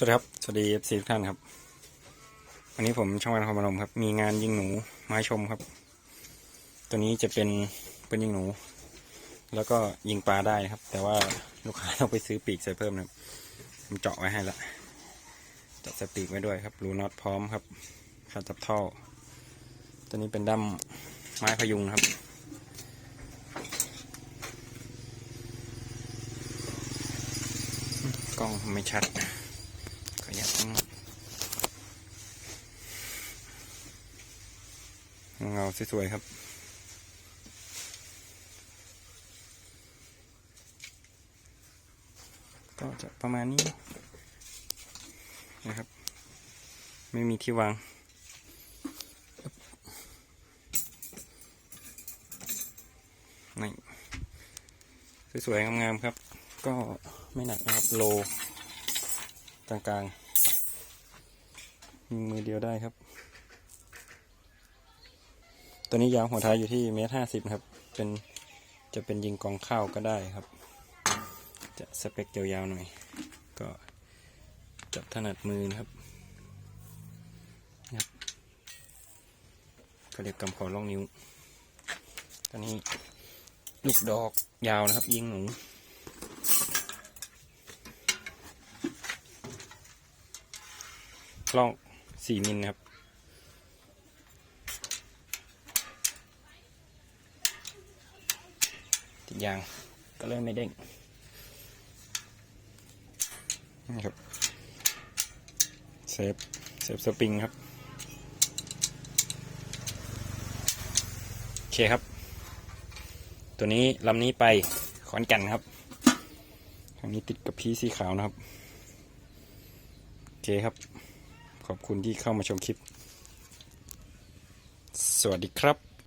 สวัสดีครับ สวัสดีเอฟซีทุกท่านครับ วันนี้ผมช่างวันคอมพนมครับ มีงานยิงหนูไม้ชมครับ ตัวนี้จะเป็นเป็นยิงหนู แล้วก็ยิงปลาได้ครับ แต่ว่าลูกค้าต้องไปซื้อปีกใส่เพิ่มนะครับผมเจาะไว้ให้ละเจาะใส่ปีกไว้ด้วยครับ รูน็อตพร้อมครับขาจับท่อ ตัวนี้เป็นดั้มไม้พยุงครับกล้องไม่ชัด ขยับเงาสวยๆครับก็จะประมาณนี้นะครับ ไม่มีที่วางนี่สวยๆงามๆครับ ก็ไม่หนักนะครับโล กลางๆ มือเดียวได้ครับ ตัวนี้ยาวหัวท้ายอยู่ที่เมตรห้าสิบครับ เป็นจะเป็นยิงกองข้าวก็ได้ครับ จะสเปคยาวๆหน่อย ก็จับถนัดมือนะครับนะครับเขาเรียกกำขอล่องนิ้วตัวนี้ลูกดอกยาวนะครับ ยิงหนู ล่องสี่มิลนะครับ ติดยางก็เลยไม่เด้งนี่ครับเซฟเซฟสปริงครับ โอเคครับ ตัวนี้ลำนี้ไปขอนแก่นครับทางนี้ติดกับพีสีขาวนะครับ โอเคครับ ขอบคุณที่เข้ามาชมคลิป สวัสดีครับ